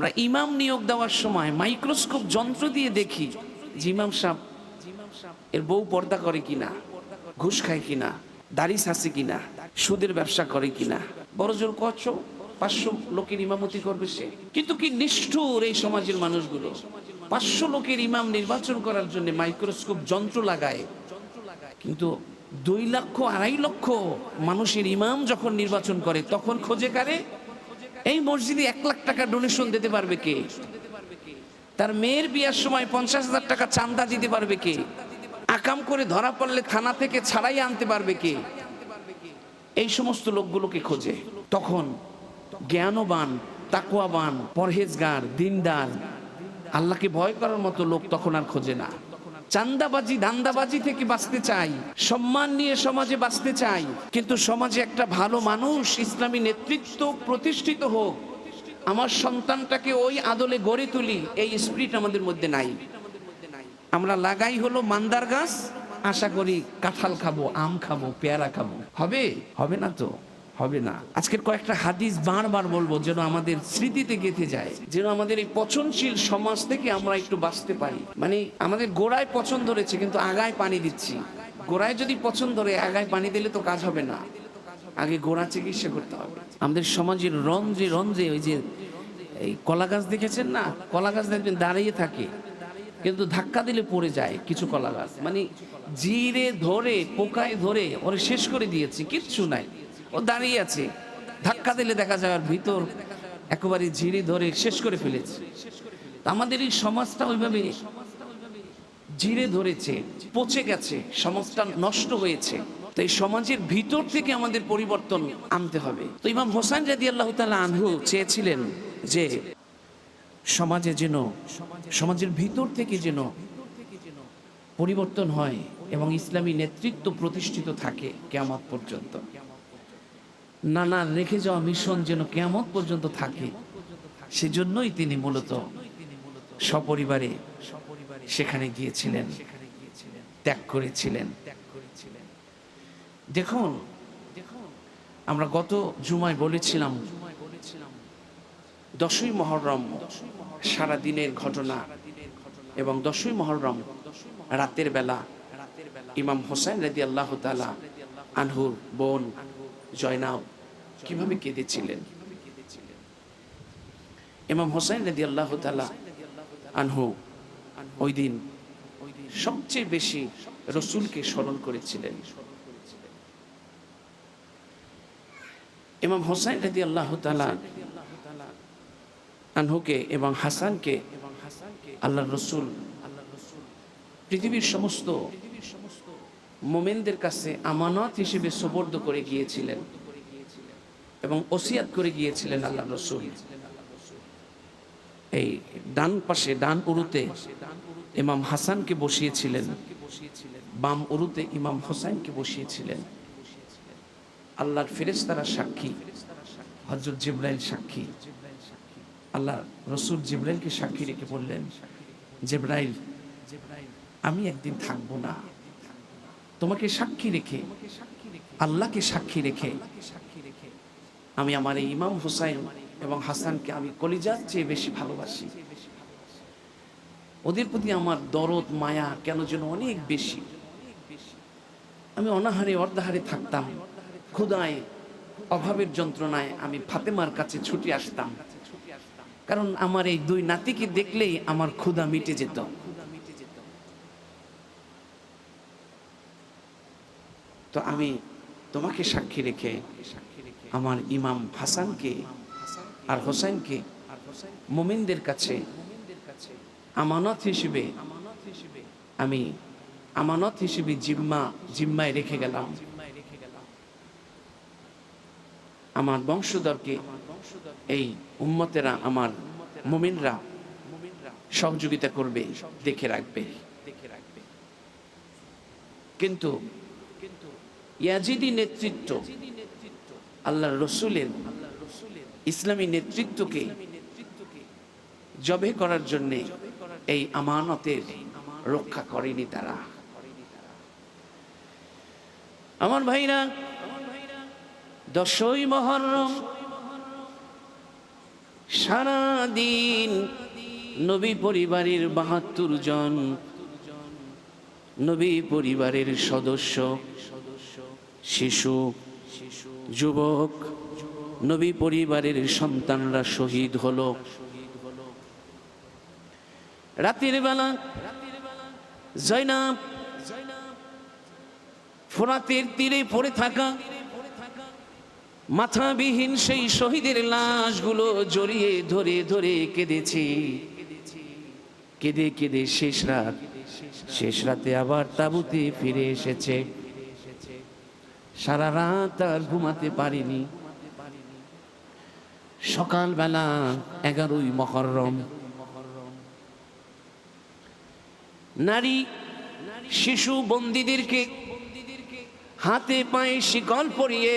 আমরা ইমাম নিয়োগ দেওয়ার সময় মাইক্রোস্কোপ যন্ত্র দিয়ে দেখি যে ইমাম সাহেব, এর বউ পর্দা করে কিনা, ঘুষ খায় কিনা দাড়ি আছে কিনা, সুদের ব্যবসা করে কিনা। বড় জোর কচ্ছ, পাঁচশো লোকের ইমামতি করবে সে। কিন্তু কি নিষ্ঠুর এই সমাজের মানুষগুলো? পাঁচশো লোকের ইমাম নির্বাচন করার জন্য মাইক্রোস্কোপ যন্ত্র লাগায়। কিন্তু দুই লক্ষ, আড়াই লক্ষ মানুষের ইমাম যখন নির্বাচন করে, তখন খোঁজে কারে? এই মসজিদে এক লাখ টাকা ডোনেশন দিতে পারবে কে? তার মেয়ের বিয়ার সময় পঞ্চাশ হাজার টাকা চান্দা দিতে পারবে কে? আকাম করে ধরা পড়লে থানা থেকে ছাড়াই আনতে পারবে কে? এই সমস্ত লোকগুলোকে খোঁজে। তখন জ্ঞানবান, তাকুয়াবান, পরহেজগার, দিনদার, আল্লাহকে ভয় করার মতো লোক তখন আর খোঁজে না। চান্দাবাজি, ধান্দাবাজি থেকে বাঁচতে চাই। সম্মান নিয়ে সমাজে বাঁচতে চাই। কিন্তু সমাজে একটা ভালো মানুষ ইসলামী নেতৃত্ব প্রতিষ্ঠিত হোক, আমার সন্তানটাকে ওই আদলে গড়ে তুলি, এই স্পিরিট আমাদের মধ্যে নাই। আমরা লাগাই হলো মান্দার গাছ, আশা করি কাঁঠাল খাব, আম খাব, পেয়ারা খাব। হবে? হবে না তো? হবে না। আজকের কয়েকটা হাদিস বারবার বলব যেন আমাদের স্মৃতিতে গেঁথে যায়, যেন আমাদের এই পচনশীল সমাজ থেকে আমরা একটু বাঁচতে পারি। মানে আমাদের গোড়ায় পছন্দ ধরেছে, কিন্তু আগায় পানি দিচ্ছি। গোড়ায় যদি পছন্দ ধরে, আগায় পানি দিলে তো কাজ হবে না। আগে গোড়া চিকিৎসা করতে হবে। আমাদের সমাজের রঞ্জে রঞ্জে ওই যে, এই কলা গাছ দেখেছেন না? কলা গাছ দেখবেন, দাঁড়িয়ে থাকে। কিন্তু ধাক্কা দিলে পড়ে যায় কিছু কলা গাছ। মানে জিরে ধরে, পোকায় ধরে, ওরে শেষ করে দিয়েছে, কিচ্ছু নাই। ও দাঁড়িয়ে আছে। ধাক্কা দিলে দেখা যায় আর ভিতর একেবারে ঝিরি ধরে শেষ করে ফেলেছে। আমাদের এই সমাজটা ওইভাবে জিরে ধরেছে, পচে গেছে, সমাজটা নষ্ট হয়েছে। তো এই সমাজের ভিতর থেকে আমাদের পরিবর্তন আনতে হবে। তো ইমাম হোসেন রাদি আল্লাহ তালা আনহু চেয়েছিলেন যে সমাজে যেন, সমাজের ভিতর থেকে যেন পরিবর্তন হয় এবং ইসলামী নেতৃত্ব প্রতিষ্ঠিত থাকে কেমন পর্যন্ত। নানা রেখে যাওয়া মিশন যেন কেমন পর্যন্ত থাকে, সেজন্যই তিনি মূলত সপরিবারে সেখানে গিয়েছিলেন, ত্যাগ করেছিলেন। দেখুন, আমরা গত জুমায় বলেছিলাম, দশই মহরম সারা দিনের ঘটনা এবং দশই মহরম রাতের বেলা ইমাম হোসেন রেদি আল্লাহ আনহুর বোন জয়নাও কীভাবে কেঁদেছিলেন? ইমাম হোসেন রেদি আল্লাহ তালা আনহু ওই দিন সবচেয়ে বেশি রসুলকে স্মরণ করেছিলেন। ইমাম হোসেন রেদি আল্লাহ তালা আনহুকে এবং হাসানকে আল্লাহ রসুল, পৃথিবীর সমস্ত মোমেনদের কাছে আমানত হিসেবে সোবর্দ করে গিয়েছিলেন এবং ওসিয়াত করে গিয়েছিলেন আল্লাহ রসুল। এই ডান পাশে, ডান উরুতে ইমাম হাসানকে বসিয়েছিলেন, বাম উরুতে ইমাম হোসাইনকে বসিয়েছিলেন। আল্লাহর ফেরেশতারা সাক্ষী হজরত জিব্রাইল সাক্ষী। আল্লাহ রসুল জিব্রাইলকে সাক্ষী রেখে বললেন, জিব্রাইল, আমি একদিন থাকব না। তোমাকে সাক্ষী রেখে, আল্লাহকে সাক্ষী রেখে আমি আমার এই ইমাম হুসাইন এবং হাসানকে আমি কলিজার চেয়ে বেশি ভালোবাসি। ওদের প্রতি আমার দরদ, মায়া কেন যেন অনেক বেশি। আমি অনাহারে, অর্ধাহারে থাকতাম। ক্ষুদায় অভাবের যন্ত্রণায় আমি ফাতেমার কাছে ছুটে আসতাম। কারণ আমার এই দুই নাতিকে দেখলেই আমার ক্ষুধা মিটে যেত। তো আমি তোমাকে সাক্ষী রেখে আমার ইমাম হাসানকে আর হোসেনকে মোমিনদের কাছে আমানত হিসেবে আমি আমানত হিসেবে জিম্মা, জিম্মায় রেখে গেলাম। আমার বংশধরকে, এই উম্মতেরা আমার মুমিনরা সহযোগিতা করবে, দেখে রাখবে। কিন্তু ইয়াজিদি নেতৃত্ব আল্লাহ রসুলের ইসলামী নেতৃত্বকে জবে করার জন্য এই আমানতের রক্ষা করেনি তারা। আমার ভাইরা, দশই মহরম সারাদিন নবী পরিবারের বাহাত্তর জন, নবী পরিবারের সদস্য শিশু, যুবক, নবী পরিবারের সন্তানরা শহীদ হলো। রাতের বেলা জয়নাব ফোরাতের তীরে পড়ে থাকা মাথাবিহীন সেই শহীদের লাশগুলো জড়িয়ে ধরে ধরে কেঁদেছে। কেঁদে কেঁদে শেষ রাত, শেষ রাতে আবার তাবুতে ফিরে এসেছে। সারা রাত আর ঘুমাতে পারিনি। সকালবেলা এগারোই মহরম। নারী, শিশু বন্দীদেরকে হাতে পায়ে শিকল পরিয়ে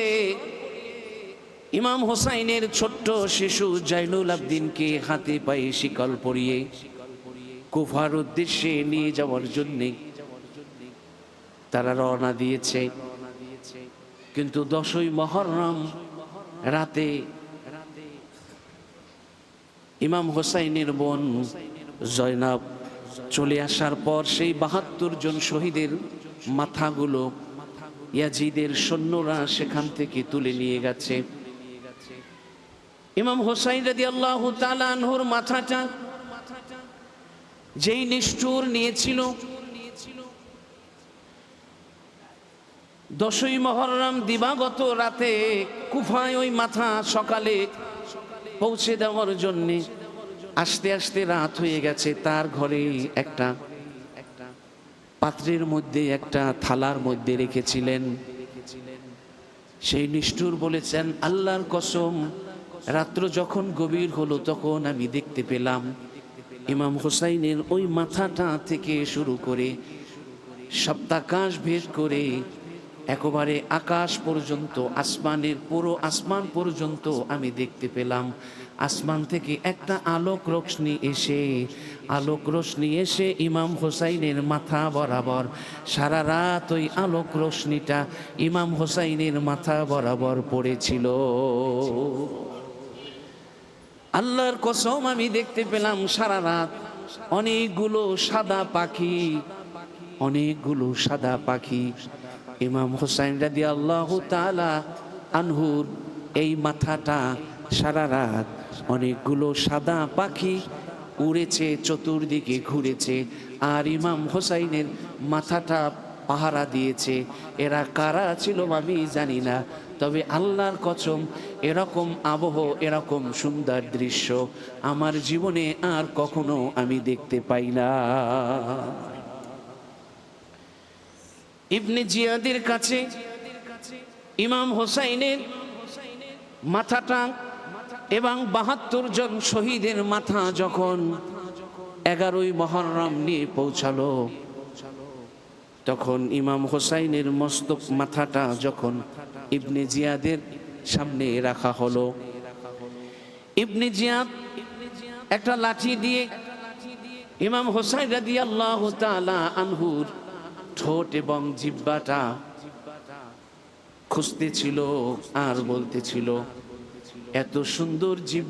ইমাম হোসাইনের ছোট্ট শিশু জাইনুল আবদিনকে হাতে পায়ে শিকল পরিয়ে কুফার উদ্দেশ্যে নিয়ে যাওয়ার জন্যে তারা রওনা দিয়েছে। কিন্তু দশই মহরম রাতে ইমাম হোসাইনের বোন জয়নাব চলে আসার পর সেই বাহাত্তর জন শহীদের মাথাগুলো ইয়াজিদের সৈন্যরা সেখান থেকে তুলে নিয়ে গেছে। ইমাম হোসাইন রাদি আল্লাহ মাথাটা যেই নিষ্ঠুর নিয়েছিল দশই মহরম দিবাগত রাতে কুফায় ওই মাথা সকালে পৌঁছে দেওয়ার জন্যে আস্তে আস্তে রাত হয়ে গেছে। তার ঘরে একটা পাত্রের মধ্যে, একটা থালার মধ্যে রেখেছিলেন। সেই নিষ্ঠুর বলেছেন, আল্লাহর কসম, রাত্র যখন গভীর হলো তখন আমি দেখতে পেলাম। ইমাম হোসাইনের ওই মাথাটা থেকে শুরু করে সপ্তাকাশ ভেদ করে একেবারে আকাশ পর্যন্ত, আসমানের পুরো আসমান পর্যন্ত আমি দেখতে পেলাম। আসমান থেকে একটা আলোক রোশনি এসে, আলোক রোশনি এসে ইমাম হোসাইনের মাথা বরাবর, সারা রাত ওই আলোক রোশনিটা ইমাম হোসাইনের মাথা বরাবর পড়েছিল। আল্লাহর কসম আমি দেখতে পেলাম সারা রাত অনেকগুলো সাদা পাখি, অনেকগুলো সাদা পাখি। ইমাম হোসাইন রাদি আল্লাহ তালা আনহুর এই মাথাটা সারা রাত অনেকগুলো সাদা পাখি উড়েছে, চতুর্দিকে ঘুরেছে আর ইমাম হোসাইনের মাথাটা পাহারা দিয়েছে। এরা কারা ছিল আমি জানি না, তবে আল্লাহর কচম এরকম আবহ, এরকম সুন্দর দৃশ্য আমার জীবনে আর কখনো আমি দেখতে পাই না। ইবনে জিয়াদের কাছে ইমাম হোসাইনের মাথাটা এবং বাহাত্তর জন শহীদের মাথা যখন এগারোই মহরম নিয়ে পৌঁছালো, তখন ইমাম হোসাইনের মস্তক মাথাটা যখন ইবনে জিয়াদের সামনে রাখা হলো। ইবনে জিয়াদ একটা লাঠি দিয়ে ইমাম হোসাইন রাদি আল্লাহ আনহুর ঠোঁট এবং জিব্বাটা খুঁজতেছিল আর বলতেছিল এত সুন্দর জিব্বা